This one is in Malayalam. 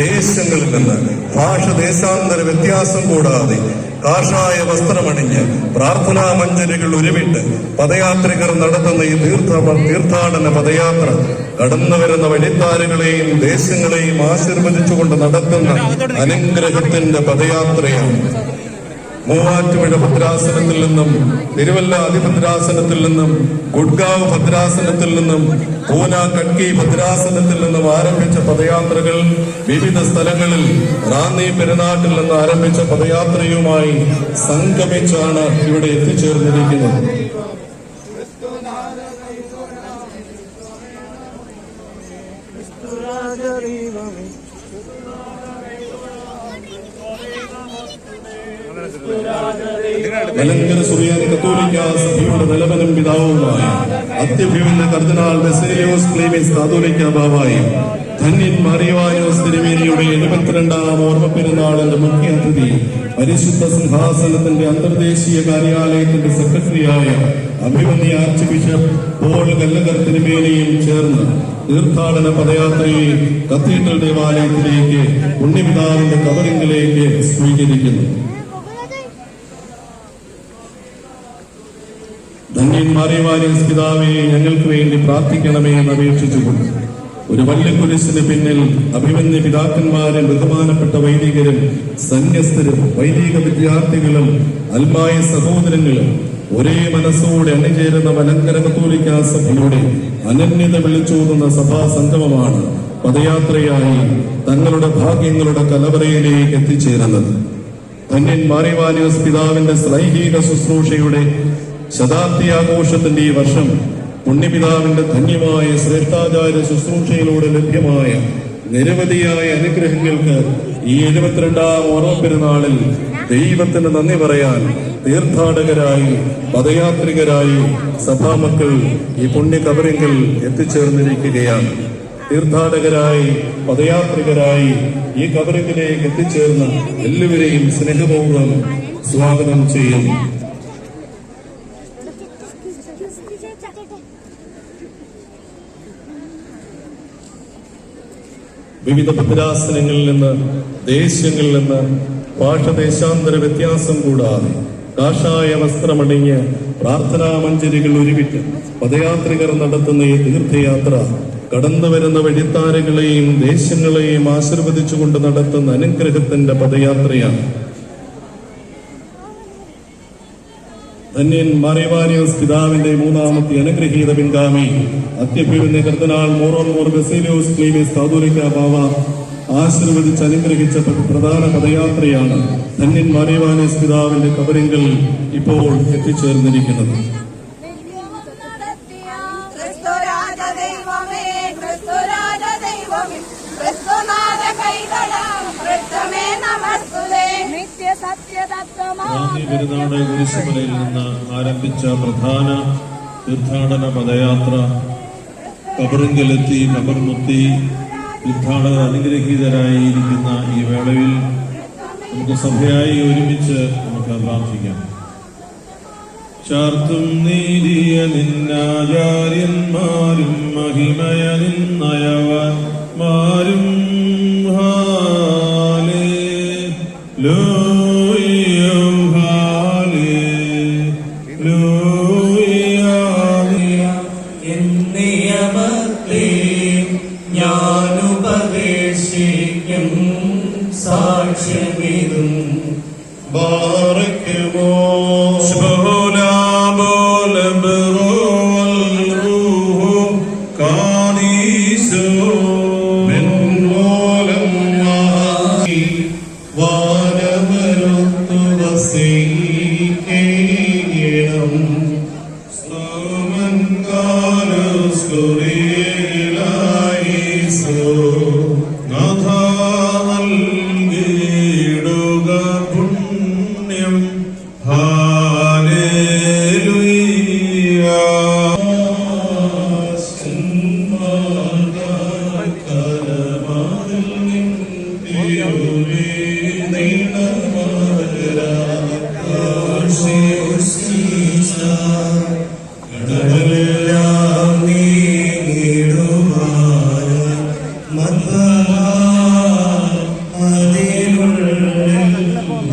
ദേശങ്ങളിൽ നിന്ന് ഭാഷ ദേശാന്തര വ്യത്യാസം കൂടാതെ കാഷായ വസ്ത്രമണിഞ്ഞ് പ്രാർത്ഥനാ മഞ്ജരികൾ ഉരുവിട്ട് പദയാത്രികർ നടത്തുന്ന ഈ തീർത്ഥ തീർത്ഥാടന പദയാത്ര കടന്നു വരുന്ന വഴിത്താരുകളെയും ദേശങ്ങളെയും ആശീർവദിച്ചുകൊണ്ട് നടത്തുന്ന അനുഗ്രഹത്തിന്റെ പദയാത്രയാണ്. മൂവാറ്റുപുഴ ഭദ്രാസനത്തിൽ നിന്നും തിരുവല്ല അതിഭദ്രാസനത്തിൽ നിന്നും ഗുഡ്ഗാവ് ഭദ്രാസനത്തിൽ നിന്നും പൂന കട്കി ഭദ്രാസനത്തിൽ നിന്നും ആരംഭിച്ച പദയാത്രകൾ വിവിധ സ്ഥലങ്ങളിൽ റാന്നി പെരുനാട്ടിൽ നിന്ന് ആരംഭിച്ച പദയാത്രയുമായി സംഗമിച്ചാണ് ഇവിടെ എത്തിച്ചേർന്നിരിക്കുന്നത്. മലങ്കര സുറിയാനി കത്തോലിക്ക സഭയുടെ നിലവനും പിതാവുമായ അത്യഭിമന്യ കർദിനാൾ ബെസേലിയോസ് ക്ലീമിസ് കാതോലിക്ക ബാബായും ധന്യൻ മറിയവായോസ് തിരുമേനിയുടെ എഴുപത്തിരണ്ടാം ഓർമ്മ പെരുന്നാളിന്റെ മുഖ്യ അതിഥി പരിശുദ്ധ സിംഹാസനത്തിന്റെ അന്തർദേശീയ കാര്യാലയത്തിന്റെ സെക്രട്ടറിയായ Abhimanya archbishop Paul Kallakar തിരുമേനിയും ചേർന്ന് തീർത്ഥാടന പദയാത്രയെ കത്തീഡ്രൽ ദേവാലയത്തിലേക്ക് പുണ്യപിതാവിന്റെ കവറിംഗിലേക്ക് സ്വീകരിക്കുന്നു. ധന്യൻ മാറിയവാരിയസ് പിതാവെ ഞങ്ങൾക്ക് വേണ്ടി പ്രാർത്ഥിക്കണമേ എന്ന് അപേക്ഷിച്ചുകൊണ്ട് ഒരു വല്യക്കുരിശിന് പിന്നിൽ അഭിമന്യ പിതാക്കന്മാരും ബഹുമാനപ്പെട്ട വൈദികരും സന്യസ്തരും വൈദിക വിദ്യാർത്ഥികളും അൽമായ സഹോദരങ്ങളും ഒരേ മനസ്സോടെ അണിചേരുന്ന മലങ്കര കത്തോലിക്ക സഭയുടെ അനന്യത വിളിച്ചോതുന്ന സഭാ സംഗമമാണ് പദയാത്രയായി തങ്ങളുടെ ഭാഗ്യങ്ങളുടെ കലവറയിലേക്ക് എത്തിച്ചേരുന്നത്. ധന്യൻ മാറിവാനിയസ് പിതാവിന്റെ ശ്ലൈഹിക ശുശ്രൂഷയുടെ ശതാബ്ദി ആഘോഷത്തിന്റെ ഈ വർഷം പുണ്യപിതാവിന്റെ ധന്യമായ ശ്രേഷ്ഠാചാര ശുശ്രൂഷയിലൂടെ ലഭ്യമായ നിരവധിയായ അനുഗ്രഹങ്ങൾക്ക് ഈ എഴുപത്തിരണ്ടാം ഓണം പെരുന്നാളിൽ ദൈവത്തിന് നന്ദി പറയാൻ തീർത്ഥാടകരായി പദയാത്രികരായി സഭാമക്കൾ ഈ പുണ്യ കബറിങ്കിൽ എത്തിച്ചേർന്നിരിക്കുകയാണ്. തീർത്ഥാടകരായി പദയാത്രികരായി ഈ കബറിങ്കിലേക്ക് എത്തിച്ചേർന്ന എല്ലാവരെയും സ്നേഹപൂർവം സ്വാഗതം ചെയ്യുന്നു വിവിധ ഭദ്രാസനങ്ങളിൽ നിന്ന് ദേശങ്ങളിൽ നിന്ന് ഭാഷദേശാന്തര വ്യത്യാസം കൂടാതെ കാഷായ വസ്ത്രമണിഞ്ഞ് പ്രാർത്ഥനാ മഞ്ചരികൾ ഒരുമിച്ച് പദയാത്രികർ നടത്തുന്ന ഈ തീർത്ഥയാത്ര കടന്നു വരുന്ന വഴിത്താരകളെയും ദേശങ്ങളെയും ആശീർവദിച്ചുകൊണ്ട് നടത്തുന്ന അനുഗ്രഹത്തിന്റെ പദയാത്രയാണ്. ധന്യൻ മറിവാനിയോസ് പിതാവിന്റെ മൂന്നാമത്തെ അനുഗ്രഹീത പിൻഗാമി. അത്യഭ്യവിന്റെ കർത്തനാൾ മോറോൺ മോർ ബസീലിയോസ് ക്ലീമിസ് കാതോലിക്ക ബാവ ആശീർവദിച്ച് അനുഗ്രഹിച്ച പ്ര- പ്രധാന പദയാത്രയാണ് ധന്യൻ മറിവാനിയോസ് പിതാവിന്റെ കബറിങ്കിൽ ഇപ്പോൾ എത്തിച്ചേർന്നിരിക്കുന്നത്. ക്രിസ്തുനാഥ കൈകളാം ക്രിസ്തമേ നമസ്തുതേ നിത്യ സത്യതത്വമാ റാന്നി പെരുന്നാട് കുരിശുമലയിൽ നിന്ന് ആരംഭിച്ച പ്രധാന തീർത്ഥാടന പദയാത്ര കബറിങ്കലെത്തി കബർമുത്തി തീർത്ഥാടകർ അനുഗ്രഹീതരായിരിക്കുന്ന ഈ വേളയിൽ നമുക്ക് സഭയായി ഒരുമിച്ച് നമുക്ക് പ്രാർത്ഥിക്കാം ചാർത്തും നീതിയ നിന്നാചാര്യന്മാരും മഹിമയ നിന്നയവന്മാരും നിയമത്തെ ഞാനുപദേശിക്കും സാക്ഷ്യമിതും. ബാറയ്ക്കുമോ?